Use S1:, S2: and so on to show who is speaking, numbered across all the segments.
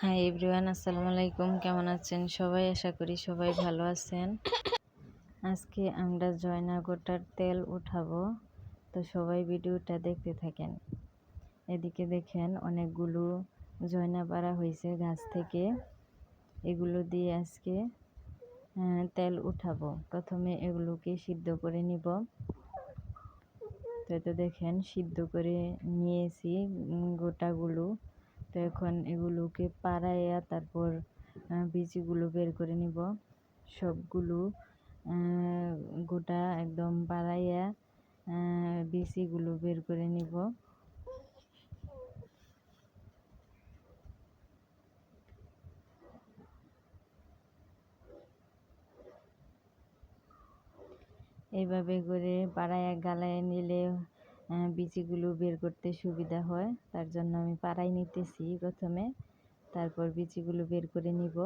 S1: Hi everyone, আসসালামু আলাইকুম। কেমন আছেন সবাই? আশা করি সবাই ভালো আছেন। আজকে আমরা জয়না গোটার তেল উঠাবো। তো সবাই ভিডিওটা দেখতে থাকেন। এদিকে দেখেন অনেকগুলো জয়না পাড়া হয়েছে গাছ থেকে। এগুলো দিয়ে আজকে তেল উঠাবো। প্রথমে এগুলোকে সিদ্ধ করে নিব। তো দেখেন সিদ্ধ করে নিয়েছি গোটাগুলো। তো এখন এগুলোকে পাড়াইয়া তারপর বীজগুলো বের করে নিব। সবগুলো গোটা একদম পাড়াইয়া বিচিগুলো বের করে নিব। এইভাবে করে পাড়ায় গালায় নিলে বিচিগুলো বের করতে সুবিধা হয়, তার জন্য আমি পাড়াই নিতেছি প্রথমে, তারপর বিচিগুলো বের করে নিব।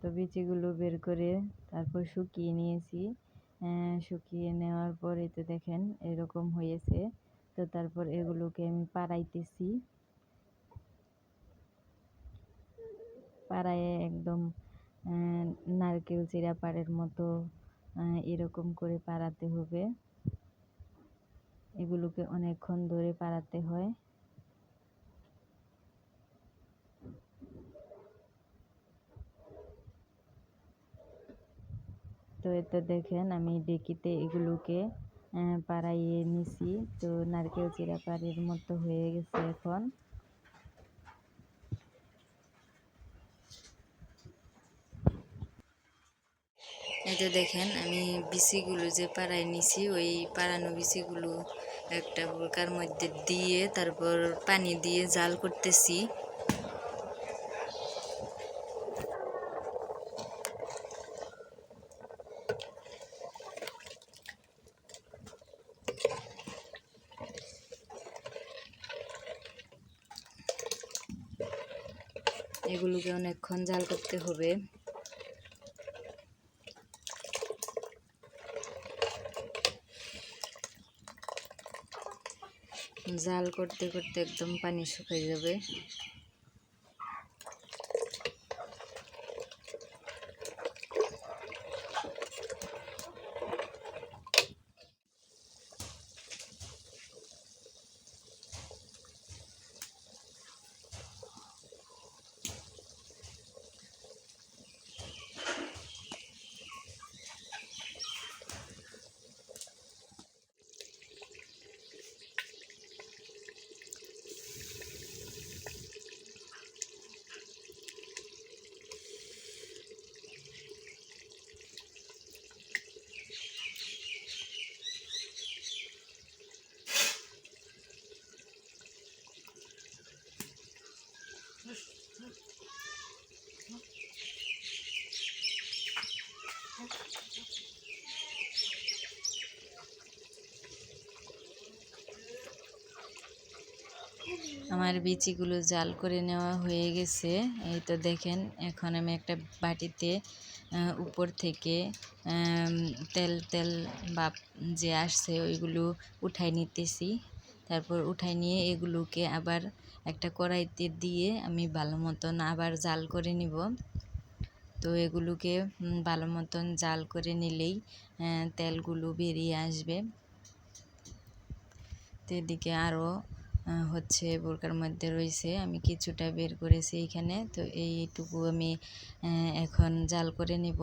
S1: তো বিচিগুলো বের করে তারপর শুকিয়ে নিয়েছি। শুকিয়ে নেওয়ার পরে তো দেখেন এরকম হয়েছে, তো তারপর এগুলোকে আমি পাড়াইতেছি। পাড়ায় একদম নারকেল চিরা পাড়ের মতো এরকম করে পাড়াতে হবে। এগুলোকে অনেকক্ষণ ধরে পাড়াতে হয়। তো এতে দেখেন, আমি ডেকিতে এগুলোকে পাড়াইয়ে নিছি। তো নারকেল চিরা পাড়ের মতো হয়ে গেছে এখন। এতে দেখেন, আমি বিচিগুলো যে পাড়ায় নিছি, ওই পাড়ানো বিচিগুলো একটা বোরকার মধ্যে দিয়ে তারপর পানি দিয়ে জাল করতেছি। এগুলোকে অনেকক্ষণ জাল করতে হবে। জাল করতে করতে একদম পানি শুকিয়ে যাবে। আমার বিচিগুলো জাল করে নেওয়া হয়ে গেছে। এই তো দেখেন, এখন আমি একটা বাটিতে উপর থেকে তেল তেল বাপ যে আসছে ওইগুলো উঠাই নিতেছি। তারপর উঠাই নিয়ে এগুলোকে আবার একটা কড়াইতে দিয়ে আমি ভালো মতন আবার জাল করে নিব। তো এগুলোকে ভালো মতন জাল করে নিলেই তেলগুলো বেরিয়ে আসবে। তো এদিকে আরও হচ্ছে বোরকার মধ্যে রয়েছে। আমি কিছুটা বের করেছি এখানে। তো এইটুকু আমি এখন জাল করে নিব।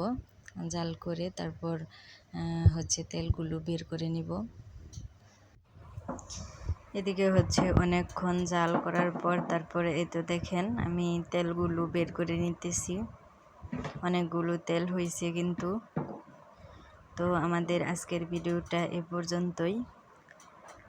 S1: জাল করে তারপর হচ্ছে তেলগুলো বের করে নিব। এদিকে হচ্ছে অনেকক্ষণ জাল করার পর তারপরে এই তো দেখেন, আমি তেলগুলো বের করে নিতেছি। অনেকগুলো তেল হয়েছে কিন্তু। তো আমাদের আজকের ভিডিওটা এ পর্যন্তই।